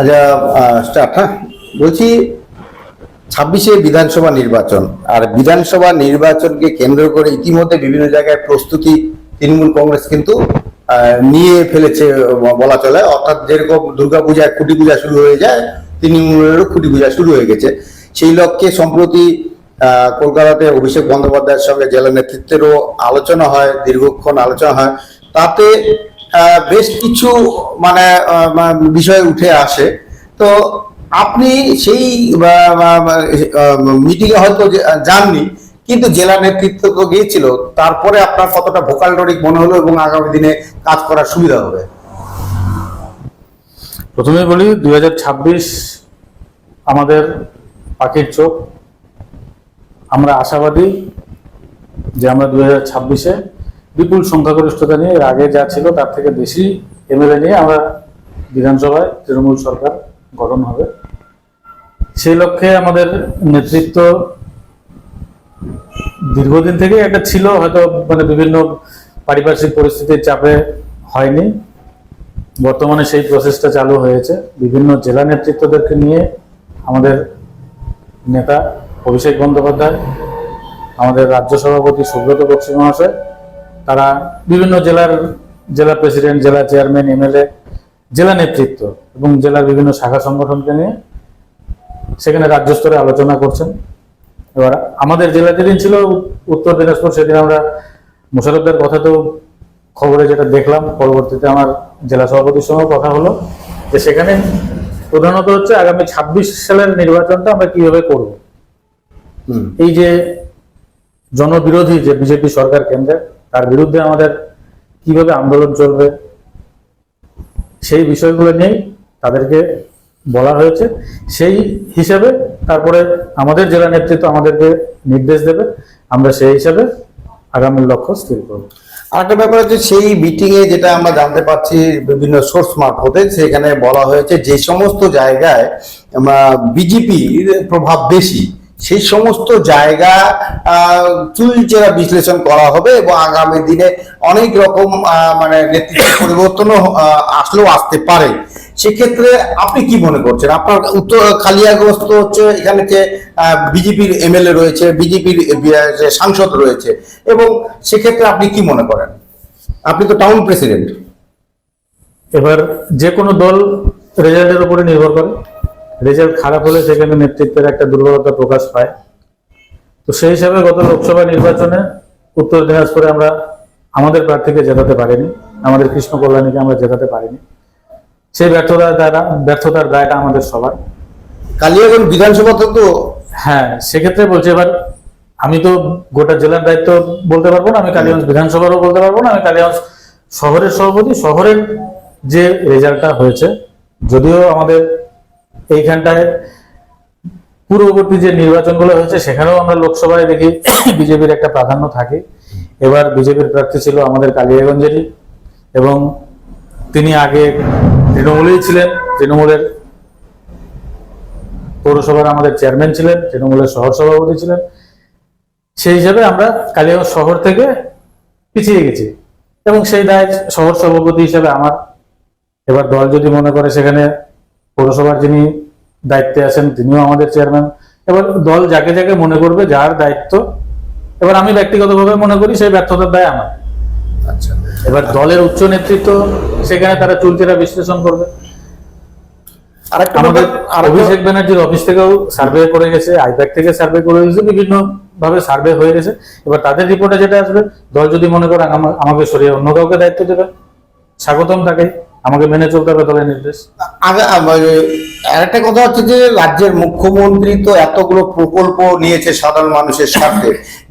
আচ্ছা স্টার্ট হ্যাঁ? বলছি, ছাব্বিশে বিধানসভা নির্বাচন, আর বিধানসভা নির্বাচনকে কেন্দ্র করে ইতিমধ্যে বিভিন্ন জায়গায় প্রস্তুতি তৃণমূল কংগ্রেস কিন্তু নিয়ে ফেলেছে বলা চলে। অর্থাৎ যেরকম দুর্গাপূজায় খুঁটি পূজা শুরু হয়ে যায়, তৃণমূলেরও খুঁটি পূজা শুরু হয়ে গেছে। সেই লক্ষ্যে সম্প্রতি কলকাতাতে অভিষেক বন্দ্যোপাধ্যায়ের সঙ্গে জেলা নেতৃত্বেরও আলোচনা হয়, দীর্ঘক্ষণ আলোচনা হয়। তাতে বেশ কিছু মানে বিষয় উঠে আসে। তো আপনি সেই মিটিংয়ে হয়তো যাননি, কিন্তু জেলা নেতৃত্ব তো গিয়েছিল, তারপরে আপনার কতটা ভোকাল টরিক মনে হলো এবং আগামী দিনে কাজ করার সুবিধা হবে? প্রথমে বলি, দুই হাজার ছাব্বিশ আমাদের পাখির চোখ। আমরা আশাবাদী যে আমরা দুই হাজার ছাব্বিশে বিপুল সংখ্যাগরিষ্ঠতা নিয়ে, এর আগে যা ছিল তার থেকে বেশি এমএলএ নিয়ে আমরা বিধানসভায় তৃণমূল সরকার গঠন হবে। সেই লক্ষ্যে আমাদের নেতৃত্ব দীর্ঘদিন থেকে একটা ছিল, হয়তো মানে বিভিন্ন পারিপার্শ্বিক পরিস্থিতির চাপে হয়নি। বর্তমানে সেই প্রসেসটা চালু হয়েছে। বিভিন্ন জেলা নেতৃত্বদেরকে নিয়ে আমাদের নেতা অভিষেক বন্দ্যোপাধ্যায়, আমাদের রাজ্য সভাপতি সুব্রত বক্সি মহাশয় তারা বিভিন্ন জেলার জেলা প্রেসিডেন্ট জেলা চেয়ারম্যান এমএলএ জেলা নেতৃত্ব এবং জেলার বিভিন্ন শাখা সংগঠনকে নিয়ে সেখানে রাজ্য স্তরে আলোচনা করছেন। এবার আমাদের জেলা যেদিন ছিল উত্তর দিনাজপুর সেদিন আমরা মুশারফদের কথা তো খবরে যেটা দেখলাম পরবর্তীতে আমার জেলা সভাপতির সঙ্গে কথা হলো যে সেখানে প্রধানত হচ্ছে আগামী ছাব্বিশ সালের নির্বাচনটা আমরা কীভাবে করব। এই যে জনবিরোধী যে বিজেপি সরকার কেন্দ্রে তার বিরুদ্ধে আমাদের কীভাবে আন্দোলন চলবে, সেই বিষয়গুলো নিয়েই তাদেরকে বলা হয়েছে। সেই হিসাবে তারপরে আমাদের জেলা নেতৃত্ব আমাদেরকে নির্দেশ দেবে। আমরা সেই হিসাবে আগামী লক্ষ্য স্থির করব। আরেকটা ব্যাপার হচ্ছে সেই মিটিং এ যেটা আমরা জানতে পারছি বিভিন্ন সোর্স মারফতে, সেখানে বলা হয়েছে যে সমস্ত জায়গায় বিজেপির প্রভাব বেশি, সেই সমস্ত জায়গা চুলচেরা বিশ্লেষণ করা হবে এবং আগামী দিনে অনেক রকম মানে নেতৃত্ব পরিবর্তনও আসলেও আসতে পারে। সেক্ষেত্রে আপনি কি মনে করছেন? আপনার উত্তর খালিয়াগ্রস্ত হচ্ছে এখানে যে বিজেপির এমএলএ রয়েছে, বিজেপির সাংসদ রয়েছে এবং সেক্ষেত্রে আপনি কি মনে করেন? আপনি তো টাউন প্রেসিডেন্ট। এবার যে কোনো দল রেজাল্টের উপরে নির্ভর করে। রেজাল্ট খারাপ হলে সেখানে নেতৃত্বের একটা দুর্বলতা প্রকাশ পায়। তো সেই হিসাবে গত লোকসভা নির্বাচনে উত্তর দিনাজপুরে আমরা আমাদের প্রার্থীকে জেতাতে পারিনি আমাদের কৃষ্ণ কল্যাণীকে আমরা জেতাতে পারিনি। সেই ব্যর্থতার দ্বারা ব্যর্থতার দায়টা আমাদের সবার। কালিয়াগঞ্জ বিধানসভাতে তো হ্যাঁ সেক্ষেত্রে বলছি এবার আমি তো গোটা জেলার দায়িত্ব বলতে পারব না আমি কালীগঞ্জ বিধানসভারও বলতে পারব না আমি কালীগঞ্জ শহরের সভাপতি শহরের যে রেজাল্টটা হয়েছে যদিও আমাদের এইখানটায় পূর্ববর্তী যে নির্বাচনগুলো হয়েছে, সেখানেও আমরা লোকসভায় দেখি বিজেপির একটা প্রাধান্য থাকে। এবার বিজেপির প্রার্থী ছিল আমাদের কালিয়াগঞ্জেরই এবং তিনি আগে তৃণমূলেই ছিলেন। তৃণমূলের পৌরসভার আমাদের চেয়ারম্যান ছিলেন, তৃণমূলের শহর সভাপতি ছিলেন। সেই হিসাবে আমরা কালিয়াগঞ্জ শহর থেকে পিছিয়ে গেছি এবং সেই দায় শহর সভাপতি হিসেবে আমার। এবার দল যদি মনে করে সেখানে পৌরসভার যিনি দায়িত্বে আছেন তিনিও আমাদের চেয়ারম্যান এবার দল যাকে যাকে মনে করবে যার দায়িত্ব। এবার আমি ব্যক্তিগতভাবে মনে করি সেই ব্যর্থতার দায় আমার। আচ্ছা। এবার দলের উচ্চ নেতৃত্ব সেখানে তারা চুলচেরা বিশ্লেষণ করবে। আমাদের অভিষেক ব্যানার্জির অফিস থেকেও সার্ভে করে গেছে আইপ্যাক থেকে সার্ভে করে গেছে বিভিন্ন ভাবে সার্ভে হয়ে গেছে। এবার তাদের রিপোর্টে যেটা আসবে দল যদি মনে করে আমা- আমাকে সরিয়ে অন্য কাউকে দায়িত্ব দেবে। স্বাগতম তাকে আমাকে মেনে চলতে হবে দলের নির্দেশ। আগে আরেকটা কথা হচ্ছে যে, রাজ্যের মুখ্যমন্ত্রী তো এতগুলো প্রকল্প নিয়েছে সাধারণ মানুষের স্বার্থে।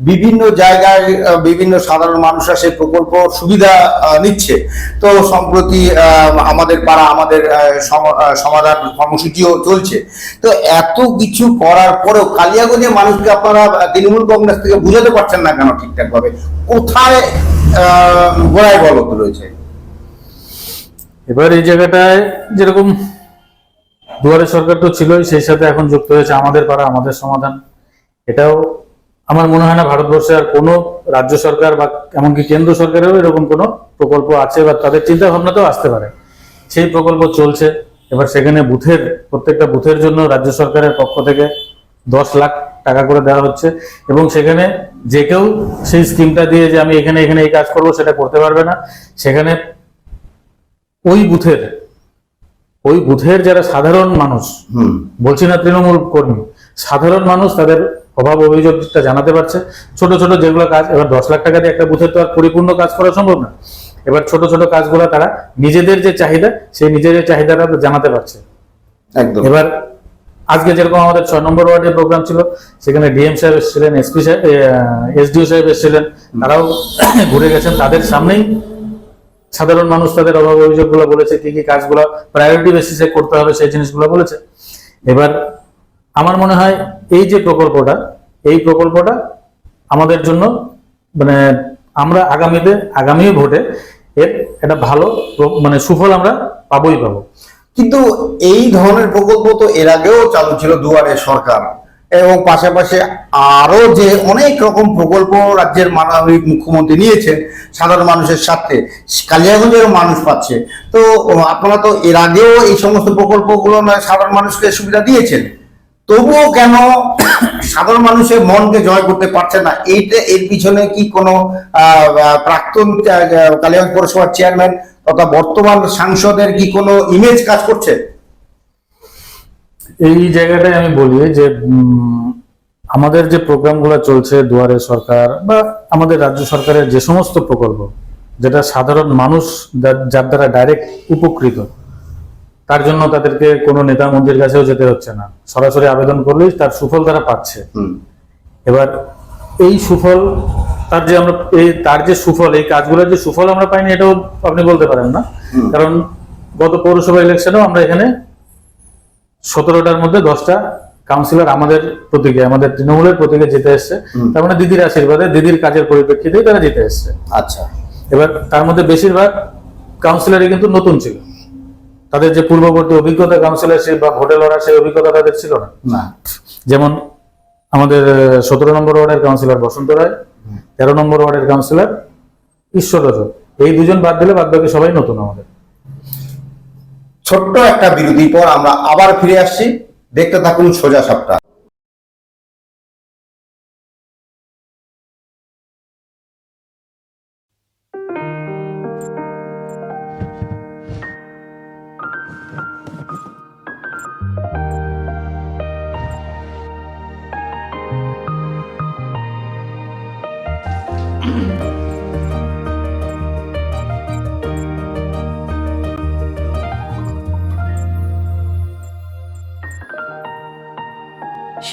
বিভিন্ন জায়গায় বিভিন্ন সাধারণ মানুষরা সেই প্রকল্প সুবিধা নিচ্ছে। তো সম্প্রতি আমাদের পাড়া, আমাদের সমাধান কর্মসূচিও চলছে। তো এত কিছু করার পরেও কালিয়াগঞ্জের মানুষকে আপনারা তৃণমূল কংগ্রেস থেকে বুঝাতে পারছেন না কেন ঠিকঠাক ভাবে কোথায় গোড়ায় গলত রয়েছে? এবার এই জায়গাটায় যেরকম দুয়ারে সরকার তো ছিলই, সেই সাথে এখন যুক্ত হয়েছে আমাদের পাড়া, আমাদের সমাধান। এটাও আমার মনে হয় না ভারতবর্ষে আর কোনো রাজ্য সরকার বা এমনকি কেন্দ্র সরকারেরও এরকম কোনো প্রকল্প আছে বা তাদের চিন্তা ভাবনাতেও আসতে পারে। সেই প্রকল্প চলছে। এবার সেখানে বুথের, প্রত্যেকটা বুথের জন্য রাজ্য সরকারের পক্ষ থেকে দশ লাখ টাকা করে দেওয়া হচ্ছে এবং সেখানে যে কেউ সেই স্কিমটা দিয়ে যে আমি এখানে এখানে এই কাজ করব, সেটা করতে পারবে না। সেখানে ওই বুথের ওই বুথের যারা সাধারণ মানুষ বলছি না তৃণমূল কর্মী সাধারণ মানুষ তাদের অভাব অভিযোগটা জানাতে পারছে। ছোট ছোট যেগুলো কাজ এবার দশ লাখ টাকা দিয়ে একটা বুথের তো আর পরিপূর্ণ কাজ করা সম্ভব না। এবার ছোট ছোট কাজগুলো তারা নিজেদের যে চাহিদা সেই নিজেদের চাহিদাটা জানাতে পারছে। একদম। এবার আজকে যেরকম আমাদের ছয় নম্বর ওয়ার্ডের প্রোগ্রাম ছিল সেখানে ডিএম সাহেব এসেছিলেন এসপি সাহেব এসডিও সাহেব এসেছিলেন তারাও ঘুরে গেছেন। তাদের সামনেই সাধারণ মানুষ তাদের অভাব অভিযোগগুলো বলেছে, কি কি কাজগুলো প্রায়োরিটি বেসিসে করতে হবে, সেই জিনিসগুলো বলেছে। এবার আমার মনে হয় এই যে প্রকল্পটা, এই প্রকল্পটা আমাদের জন্য মানে আমরা আগামীতে, আগামী ভোটে এর একটা ভালো মানে সুফল আমরা পাবোই পাবো। কিন্তু এই ধরনের প্রকল্প তো এর আগেও চালু ছিল দুয়ারে সরকার। এবং পাশাপাশি আরও যে অনেক রকম প্রকল্প রাজ্যের মানবিক মুখ্যমন্ত্রী নিয়েছেন সাধারণ মানুষের সাথে কালিয়াগঞ্জেরও মানুষ পাচ্ছে। তো, আপনারা তো এর আগেও এই সমস্ত প্রকল্পগুলো সাধারণ মানুষকে সুবিধা দিয়েছেন। তবুও কেন সাধারণ মানুষের মনকে জয় করতে পারছে না? এইটা, এর পিছনে কি কোনো প্রাক্তন কালিয়াগঞ্জ পৌরসভার চেয়ারম্যান তথা বর্তমান সাংসদের কি কোনো ইমেজ কাজ করছে? এই জায়গাটায় আমি বলি যে উম, আমাদের যে প্রোগ্রামগুলো চলছে দুয়ারে সরকার বা আমাদের রাজ্য সরকারের যে সমস্ত প্রকল্প যেটা সাধারণ মানুষ যার- যার দ্বারা ডাইরেক্ট উপকৃত তার জন্য তাদেরকে কোনো নেতা মন্ত্রীর কাছেও যেতে হচ্ছে না। সরাসরি আবেদন করলেই তার সুফল তারা পাচ্ছে। এবার এই সুফল তার যে আমরা এই তার যে সুফল এই কাজগুলোর যে সুফল আমরা পাইনি এটাও আপনি বলতে পারেন না। কারণ গত পৌরসভা ইলেকশনেও আমরা এখানে সতেরোটার মধ্যে দশটা কাউন্সিলর আমাদের প্রতীকে আমাদের তৃণমূলের প্রতীকে জিতে এসছে। তার মানে দিদির আশীর্বাদে দিদির কাজের পরিপ্রেক্ষিতেই তারা জিতে এসছে। আচ্ছা। এবার তার মধ্যে বেশিরভাগ কাউন্সিলরই কিন্তু নতুন ছিল। তাদের যে পূর্ববর্তী অভিজ্ঞতা কাউন্সিলরশিপ বা ভোটে লড়া সেই অভিজ্ঞতা তাদের ছিল না। না। যেমন আমাদের সতেরো নম্বর ওয়ার্ডের কাউন্সিলর বসন্ত রায় তেরো নম্বর ওয়ার্ডের কাউন্সিলর ঈশ্বর এই দুজন বাদ দিলে বাদ বাকি সবাই নতুন আমাদের। ছোট্ট একটা বিরতির পর আমরা আবার ফিরে আসছি। দেখতে থাকুন সোজা সাপটা।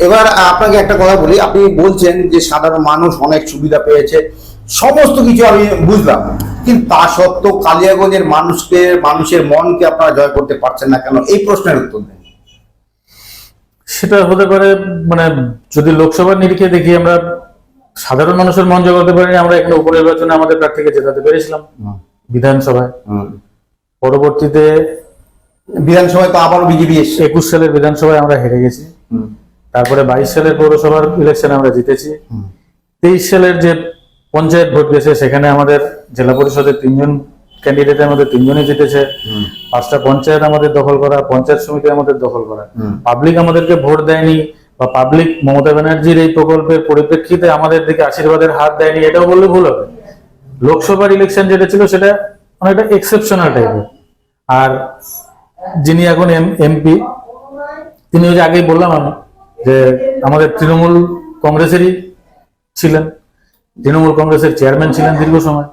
এবার আপনাকে একটা কথা বলি আপনি বলছেন যে সাধারণ মানুষ অনেক সুবিধা পেয়েছে সমস্ত কিছু আমি বুঝলাম কিন্তু তা সত্ত্বেও কালিয়াগঞ্জের মানুষকে মানুষের মনকে আপনারা জয় করতে পারছেন না কেন? এই প্রশ্নের উত্তর দেন। সেটা হতে পারে মানে যদি লোকসভার নিরিখে দেখি আমরা সাধারণ মানুষের মন জোগাতে পারি আমরা এখানে উপনির্বাচনে আমাদের প্রার্থীকে জেতাতে পেরেছিলাম বিধানসভায়। পরবর্তীতে বিধানসভায় তো আবার বিজেপি এসছে। একুশ সালের বিধানসভায় আমরা হেরে গেছি। তারপরে বাইশ সালের পৌরসভার ইলেকশনে আমরা জিতেছি। তেইশ সালের যে পঞ্চায়েত ভোট গেছে সেখানে আমাদের জেলা পরিষদের তিনজন ক্যান্ডিডেটের মধ্যে তিনজনই জিতেছে। পাঁচটা পঞ্চায়েত আমাদের দখল করা পঞ্চায়েত সমিতি আমাদের দখল করা। পাবলিক আমাদেরকে ভোট দেয়নি বা পাবলিক মমতা ব্যানার্জির এই প্রকল্পের পরিপ্রেক্ষিতে আমাদের দিকে আশীর্বাদের হাত দেয়নি এটাও বললে ভুল হবে। লোকসভার ইলেকশন যেটা ছিল সেটা অনেকটা এক্সেপশনাল টাইপের আর যিনি এখন এমপি তিনি ওই যে আগেই বললাম আমি যে আমাদের তৃণমূল কংগ্রেসেরই ছিলেন তৃণমূল কংগ্রেসের চেয়ারম্যান ছিলেন দীর্ঘ সময়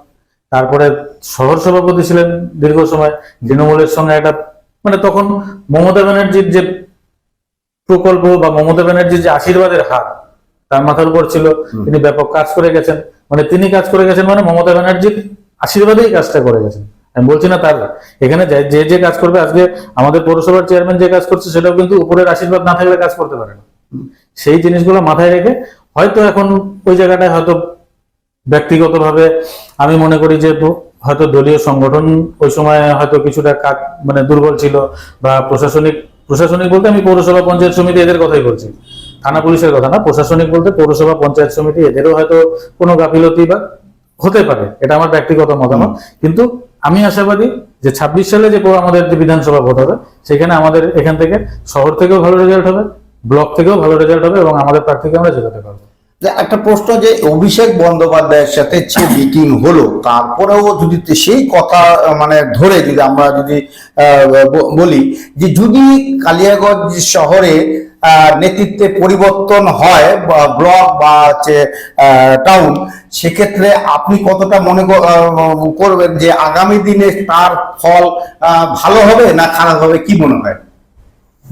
তারপরে শহর সভাপতি ছিলেন দীর্ঘ সময় তৃণমূলের সঙ্গে একটা মানে তখন মমতা ব্যানার্জির যে প্রকল্প বা মমতা ব্যানার্জির যে আশীর্বাদের হাত তার মাথার উপর ছিল তিনি ব্যাপক কাজ করে গেছেন মানে তিনি কাজ করে গেছেন মানে মমতা ব্যানার্জির আশীর্বাদেই কাজটা করে গেছেন। আমি বলছি না তার এখানে যে যে যে কাজ করবে আজকে আমাদের পৌরসভার চেয়ারম্যান যে কাজ করছে সেটাও কিন্তু উপরের আশীর্বাদ না থাকলে কাজ করতে পারে না। সেই জিনিসগুলো মাথায় রেখে হয়তো এখন ওই জায়গাটায় হয়তো ব্যক্তিগতভাবে আমি মনে করি যে হয়তো দলীয় সংগঠন ওই সময় হয়তো কিছুটা কাজ মানে দুর্বল ছিল বা প্রশাসনিক প্রশাসনিক বলতে আমি পৌরসভা পঞ্চায়েত সমিতি এদের কথাই বলছি। থানা পুলিশের কথা না, প্রশাসনিক বলতে পৌরসভা পঞ্চায়েত সমিতি এদেরও হয়তো কোনো গাফিলতি বা হতে পারে, এটা আমার ব্যক্তিগত মতামত। কিন্তু আমি আশাবাদী যে ছাব্বিশ সালে যে আমাদের যে বিধানসভা ভোট হবে, সেখানে আমাদের এখান থেকে শহর থেকেও ভালো রেজাল্ট হবে। ব্লক থেকেও ভালো রেজাল্ট হবে এবং আমাদের প্রার্থীকে আমরা জেতাতে পারব। একটা প্রশ্ন যে অভিষেক বন্দ্যোপাধ্যায়ের সাথে যে মিটিং হলো, তারপরেও যদি সেই কথা মানে ধরে যদি আমরা যদি বলি যে যদি কালিয়াগঞ্জ শহরে নেতৃত্বে পরিবর্তন হয়, বা ব্লক বা হচ্ছে টাউন সেক্ষেত্রে আপনি কতটা মনে করবেন যে আগামী দিনে তার ফল ভালো হবে না খারাপ হবে? কি মনে হয়?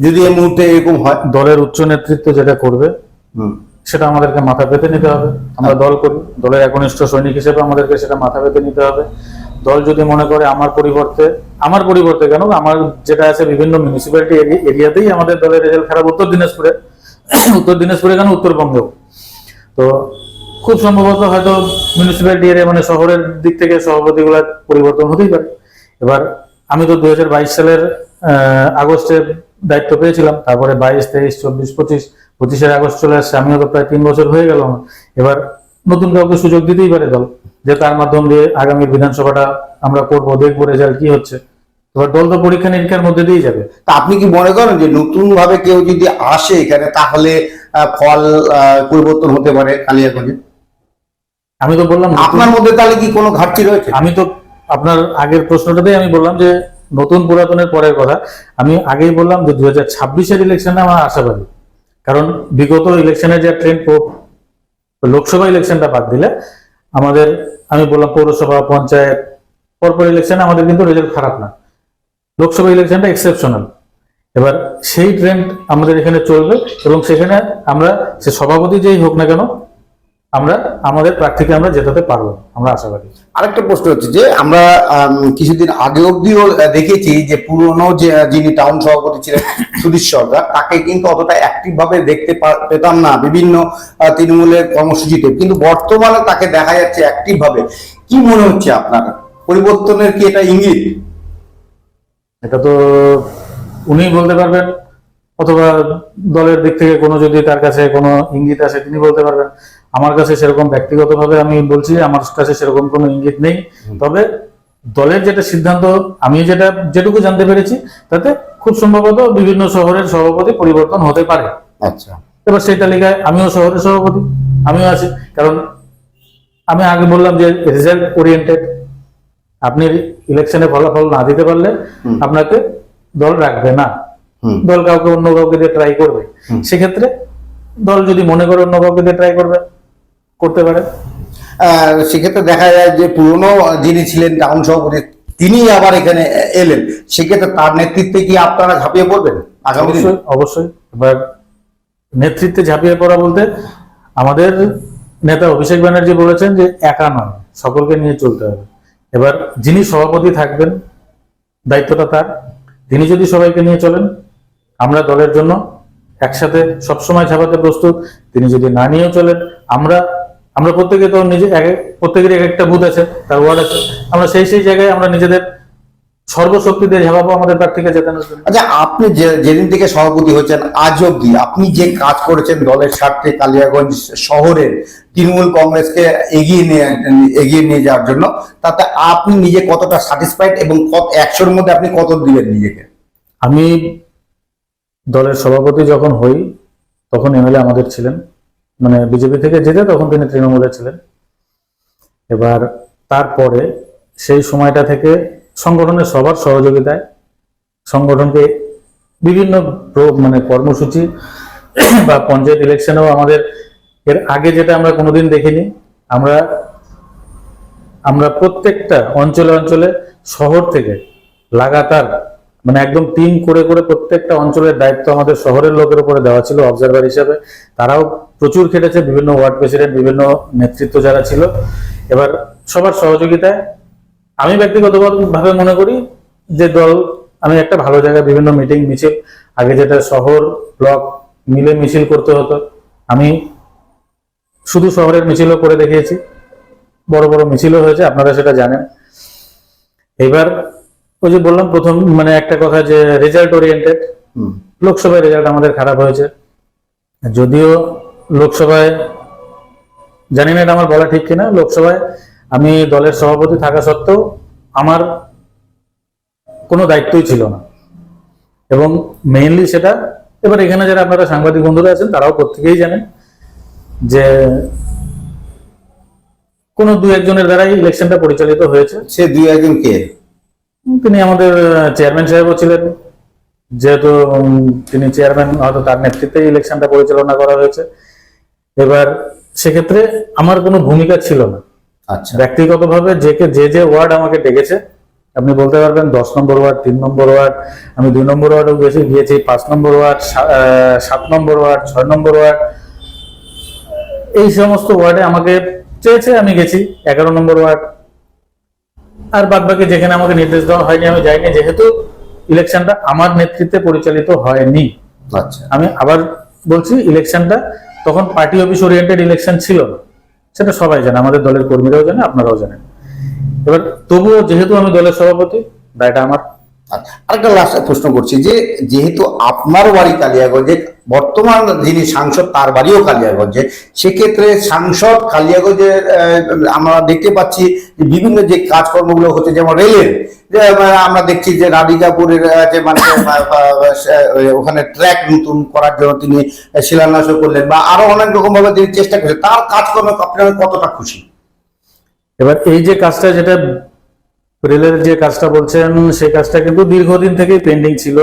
যদি এই মুহূর্তে এরকম হয় দলের উচ্চ নেতৃত্ব যেটা করবে সেটা আমাদেরকে মাথা পেতে নিতে হবে। আমরা দল করি। দলের একনিষ্ঠ সৈনিক হিসেবে আমাদেরকে সেটা মাথা পেতে নিতে হবে। দল যদি মনে করে আমার পরিবর্তে আমার পরিবর্তে কেন? আমার যেটা আছে বিভিন্ন মিউনিসিপ্যালিটি এরিয়াতেই আমাদের দলের রেজাল্ট খারাপ। উত্তর দিনাজপুরে। উত্তর দিনাজপুরে কেন? উত্তরবঙ্গেও। তো খুব সম্ভবত হয়তো মিউনিসিপ্যালিটি এরিয়া মানে শহরের দিক থেকে সভাপতিগুলোর পরিবর্তন হতেই পারে। এবার আমি তো দুই হাজার বাইশ সালের আগস্টে দায়িত্ব পেয়েছিলাম তারপরে বাইশ তেইশ চব্বিশ পঁচিশ পঁচিশের আগস্ট চলে আসছে আমিও তো প্রায় তিন বছর হয়ে গেল। এবার নতুন কাউকে সুযোগ দিতেই পারে দল যে তার মাধ্যম দিয়ে আগামী বিধানসভাটা আমরা করব দেখব রেজাল্ট কি হচ্ছে। এবার দল তো পরীক্ষা নিরীক্ষার মধ্যে দিয়েই যাবে। তা আপনি কি মনে করেন যে নতুন ভাবে কেউ যদি আসে এখানে তাহলে ফল আহ, পরিবর্তন হতে পারে কালিয়াগঞ্জে আমি তো বললাম আপনার মধ্যে তাহলে কি কোনো ঘাটতি রয়েছে? আমি তো আপনার আগের প্রশ্নটাতেই আমি বললাম যে নতুন পুরাতনের পরের কথা, আমি আগেই বললাম যে দুই হাজার ছাব্বিশের ইলেকশনে আমার আশাবাদী। কারণ বিগত ইলেকশনের যে ট্রেন্ড লোকসভা ইলেকশনটা বাদ দিলে আমাদের, আমি বললাম পৌরসভা, পঞ্চায়েত, পরপর ইলেকশনে আমাদের কিন্তু রেজাল্ট খারাপ না। লোকসভা ইলেকশনটা এক্সেপশনাল এবার সেই ট্রেন্ড আমাদের এখানে চলবে এবং সেখানে আমরা, সে সভাপতি যেই হোক না কেন আমরা আমাদের প্রার্থীকে আমরা জেতাতে পারব আমরা আশাবাদী আরেকটা প্রশ্ন হচ্ছে যে আমরা কিছুদিন আগে অব্দিও দেখেছি যে পুরনো যে যিনি টাউন সভাপতি ছিলেন সুধীর সরকার তাকে কিন্তু অতটা অ্যাক্টিভ ভাবে দেখতে পেতাম না বিভিন্ন তৃণমূলের কর্মসূচিতে। কিন্তু বর্তমানে তাকে দেখা যাচ্ছে অ্যাক্টিভ ভাবে কি মনে হচ্ছে আপনার? পরিবর্তনের কি এটা ইঙ্গিত? এটা তো উনি বলতে পারবেন অথবা দলের দিক থেকে কোনো যদি তার কাছে কোনো ইঙ্গিত আসে তিনি বলতে পারবেন। আমার কাছে সেরকম ব্যক্তিগতভাবে আমি বলছি আমার কাছে সেরকম কোনো ইঙ্গিত নেই। তবে দলের যেটা সিদ্ধান্ত আমি যেটা যেটুকু জানতে পেরেছি তাতে খুব সম্ভবত বিভিন্ন শহরের সভাপতি পরিবর্তন হতে পারে। আচ্ছা। এবার সেই তালিকায় আমিও শহরের সভাপতি আমিও আছি। কারণ আমি আগে বললাম যে রেজাল্ট ওরিয়েন্টেড আপনি ইলেকশনে ফলাফল না দিতে পারলে আপনাকে দল রাখবে না। দল কাউকে অন্য কাউকে দিয়ে ট্রাই করবে। সেক্ষেত্রে দল যদি মনে করে অন্য কাউকে দিয়ে ট্রাই করবে করতে পারে? সেক্ষেত্রে দেখা যায় যে পুরনো যিনি ছিলেন টাউন সভাপতি তিনি আবার এখানে এলেন। সেক্ষেত্রে তার নেতৃত্বে কি আপনারা ঝাঁপিয়ে পড়বেন আগামী অবশ্যই অবশ্যই। এবার নেতৃত্বে ঝাঁপিয়ে পড়া বলতে আমাদের নেতা অভিষেক ব্যানার্জি বলেছেন যে একা নয় সকলকে নিয়ে চলতে হবে। এবার যিনি সভাপতি থাকবেন দায়িত্বটা তার। তিনি যদি সবাইকে নিয়ে চলেন আমরা দলের জন্য একসাথে সবসময় ঝাঁপাতে প্রস্তুত। তিনি যদি না নিয়েও চলেন আমরা আমরা প্রত্যেকে তো নিজে এক প্রত্যেকের এক একটা বুথ আছে তার ওয়ার্ড আছে। আমরা সেই সেই জায়গায় আমরা নিজেদের সর্বশক্তি দিয়ে ঝাঁপাবো আমাদের প্রার্থীকে জেতানোর জন্য। আচ্ছা আপনি যে যেদিন থেকে সভাপতি হয়েছেন আজ অব্দি আপনি যে কাজ করেছেন দলের স্বার্থে কালিয়াগঞ্জ শহরের তৃণমূল কংগ্রেসকে এগিয়ে নিয়ে এগিয়ে নিয়ে যাওয়ার জন্য তাতে আপনি নিজে কতটা স্যাটিসফাইড এবং কত একশোর মধ্যে আপনি কত দিবেন নিজেকে? আমি দলের সভাপতি যখন হই তখন এমএলএ আমাদের ছিলেন। মানে বিজেপি থেকে যেতে তখন তিনি তৃণমূলে ছিলেন। এবার তারপরে সেই সময়টা থেকে সংগঠনের সবার সহযোগিতায় সংগঠনকে বিভিন্ন মানে কর্মসূচি বা পঞ্চায়েত ইলেকশনেও আমাদের এর আগে যেটা আমরা কোনোদিন দেখিনি, আমরা আমরা প্রত্যেকটা অঞ্চলে অঞ্চলে শহর থেকে লাগাতার মানে একদম টিম করে করে প্রত্যেকটা অঞ্চলের দায়িত্ব আমাদের শহরের লোকের উপরে দেওয়া ছিল অবজারভার হিসাবে। তারাও প্রচুর খেটেছে, বিভিন্ন ওয়ার্ড প্রেসিডেন্ট বিভিন্ন নেতৃত্ব যারা ছিল। এবার সবার সহযোগিতায় আমি ব্যক্তিগতভাবে মনে করি যে দল, আমি একটা ভালো জায়গায় বিভিন্ন মিটিং মিছিল, আগে যেটা শহর ব্লক মিলে মিছিল করতে হতো। আমি শুধু শহরের মিছিলও করে দেখিয়েছি। বড় বড় মিছিলও হয়েছে, আপনারা সেটা জানেন। এবার ওই যে বললাম প্রথম মানে একটা কথা যে রেজাল্ট ওরিয়েন্টেড লোকসভায় রেজাল্ট আমাদের খারাপ হয়েছে। যদিও লোকসভায় জানি না এটা আমার বলা ঠিক কিনা লোকসভায় আমি দলের সভাপতি থাকা সত্ত্বেও আমার কোনো দায়িত্বই ছিল না। এবং মেইনলি সেটা এবার এখানে যারা আপনারা সাংবাদিক বন্ধুরা আছেন তারাও প্রত্যেকেই জানেন যে কোনো দু একজনের দ্বারাই ইলেকশনটা পরিচালিত হয়েছে। সে দুই একজন কে? তিনি আমাদের চেয়ারম্যান সাহেবও ছিলেন। যেহেতু তিনি চেয়ারম্যান হয়তো তার নেতৃত্বে ইলেকশনটা পরিচালনা করা হয়েছে। এবার সেক্ষেত্রে আমার কোনো ভূমিকা ছিল না। আচ্ছা। ব্যক্তিগতভাবে যে কে- যে যে ওয়ার্ড আমাকে ডেকেছে আপনি বলতে পারবেন দশ নম্বর ওয়ার্ড তিন নম্বর ওয়ার্ড আমি দুই নম্বর ওয়ার্ডও গেছি গিয়েছি পাঁচ নম্বর ওয়ার্ড সাত নম্বর ওয়ার্ড ছয় নম্বর ওয়ার্ড। এই সমস্ত ওয়ার্ডে আমাকে চেয়েছে আমি গেছি। এগারো নম্বর ওয়ার্ড আর বাদ বাকি যেখানে আমাকে নির্দেশ দেওয়া হয়নি আমি যাইনি যেহেতু ইলেকশনটা আমার নেতৃত্বে পরিচালিত হয়নি। আচ্ছা। আমি আবার বলছি ইলেকশনটা তখন পার্টি অফিস ওরিয়েন্টেড ইলেকশন ছিল না। সেটা সবাই জানে আমাদের দলের কর্মীরাও জানে আপনারাও জানেন। এবার তবুও যেহেতু আমি দলের সভাপতি দায়টা আমার। আরেকটা লাস্ট প্রশ্ন করছি যে, যেহেতু আপনার বাড়ি কালিয়াগঞ্জে, বর্তমান যিনি সাংসদ, তার বাড়িও কালিয়াগঞ্জে, সেক্ষেত্রে সাংসদ কালিয়াগঞ্জে আমরা দেখতে পাচ্ছি বিভিন্ন যে কাজকর্মগুলো হচ্ছে, যেমন রেলের আমরা দেখছি যে রাধিকাপুরের যে মানে ওখানে ট্র্যাক নতুন করার জন্য তিনি শিলান্যাসও করলেন বা আরও অনেক রকম ভাবে তিনি চেষ্টা করছেন। তার কাজকর্মে আপনারা কতটা খুশি? এবার এই যে কাজটা, যেটা রেলের যে কাজটা বলছেন, সেই কাজটা কিন্তু দীর্ঘদিন থেকেই পেন্ডিং ছিল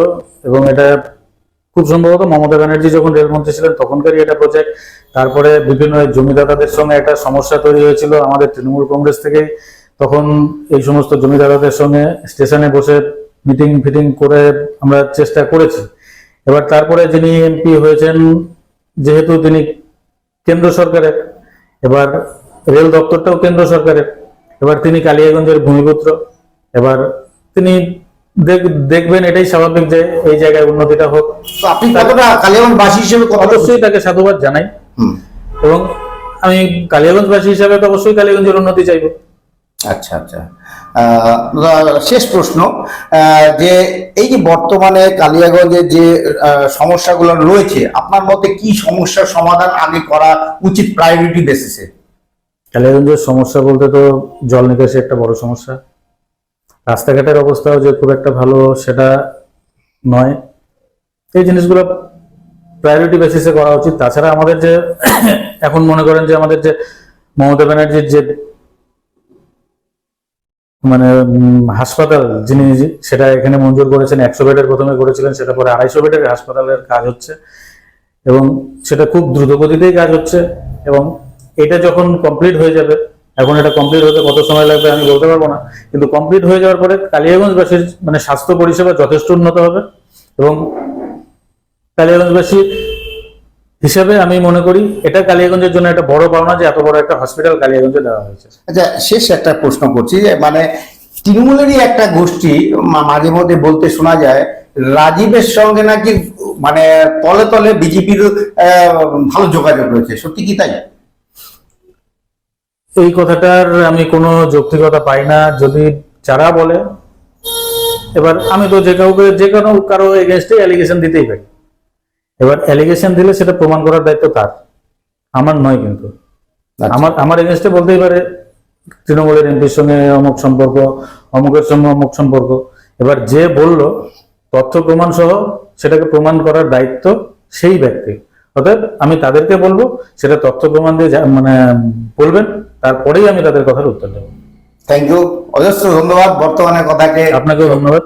এবং এটা খুব সম্ভবত মমতা ব্যানার্জি যখন রেলমন্ত্রী ছিলেন তখনকারই এটা প্রজেক্ট তারপরে বিভিন্ন জমিদাতাদের সঙ্গে একটা সমস্যা তৈরি হয়েছিল আমাদের তৃণমূল কংগ্রেস থেকে। তখন এই সমস্ত জমিদাতাদের সঙ্গে স্টেশনে বসে মিটিং ফিটিং করে আমরা চেষ্টা করেছি। এবার তারপরে যিনি এমপি হয়েছেন, যেহেতু তিনি কেন্দ্র সরকারের, এবার রেল দপ্তরটাও কেন্দ্র সরকারের। এবার তিনি কালিয়াগঞ্জের ভূমিপুত্র। এবার তিনি দেখ- দেখবেন এটাই স্বাভাবিক যে এই জায়গায় উন্নতিটা হোক। তো আপনি কতটা কালিয়াগঞ্জবাসী হিসেবে অবশ্যই তাকে সাধুবাদ জানাই। হুম। এবং আমি কালিয়াগঞ্জবাসী হিসাবে তো অবশ্যই কালিয়াগঞ্জের উন্নতি চাইব। আচ্ছা আচ্ছা। শেষ প্রশ্ন যে এই যে বর্তমানে কালিয়াগঞ্জে যে সমস্যাগুলো রয়েছে আপনার মতে কি সমস্যার সমাধান আগে করা উচিত প্রায়োরিটি বেসিসে কালিয়াগঞ্জের সমস্যা বলতে তো জল নিকাশি একটা বড় সমস্যা। রাস্তাঘাটের অবস্থাও যে খুব একটা ভালো সেটা নয়। এই জিনিসগুলো প্রায়োরিটি বেসিসে করা উচিত। তাছাড়া আমাদের যে এখন মনে করেন যে আমাদের যে মমতা ব্যানার্জির যে মানে হাসপাতাল যিনি সেটা এখানে মঞ্জুর করেছেন, একশো বেডের প্রথমে করেছিলেন, সেটা পরে আড়াইশো বেডের হাসপাতালের কাজ হচ্ছে এবং সেটা খুব দ্রুত গতিতেই কাজ হচ্ছে এবং এটা যখন কমপ্লিট হয়ে যাবে এখন এটা কমপ্লিট হতে কত সময় লাগবে আমি বলতে পারব না। কিন্তু কমপ্লিট হয়ে যাওয়ার পরে কালিয়াগঞ্জবাসীর মানে স্বাস্থ্য পরিষেবা যথেষ্ট উন্নত হবে এবং কালিয়াগঞ্জবাসী হিসাবে আমি মনে করি এটা কালিয়াগঞ্জের জন্য একটা বড় পাওনা যে এত বড় একটা হসপিটাল কালিয়াগঞ্জে দেওয়া হয়েছে। আচ্ছা শেষ একটা প্রশ্ন করছি যে মানে তৃণমূলেরই একটা গোষ্ঠী মাঝে মধ্যে বলতে শোনা যায়, রাজীবের সঙ্গে নাকি মানে তলে তলে বিজেপির ভালো যোগাযোগ রয়েছে। সত্যি কি তাই? এই কথাটার আমি কোনো যৌক্তিকতা পাই না যদি যারা বলে। এবার আমি তো যে কাউকে যে কোনো কারও এগেনস্টে অ্যালিগেশন দিতেই পারি। এবার অ্যালিগেশন দিলে সেটা প্রমাণ করার দায়িত্ব তার। আমার নয় কিন্তু। আচ্ছা। আমার আমার এগেনস্টে বলতেই পারে তৃণমূলের এমপির সঙ্গে অমুক সম্পর্ক অমুকের সঙ্গে অমুক সম্পর্ক। এবার যে বলল তথ্য প্রমাণ সহ সেটাকে প্রমাণ করার দায়িত্ব সেই ব্যক্তি। অতএব আমি তাদেরকে বলব সেটা তথ্য প্রমাণ দিয়ে মানে বলবেন তারপরেই আমি তাদের কথার উত্তর দেবো। থ্যাংক ইউ অজস্র ধন্যবাদ বর্তমানে কথাকে। আপনাকেও ধন্যবাদ।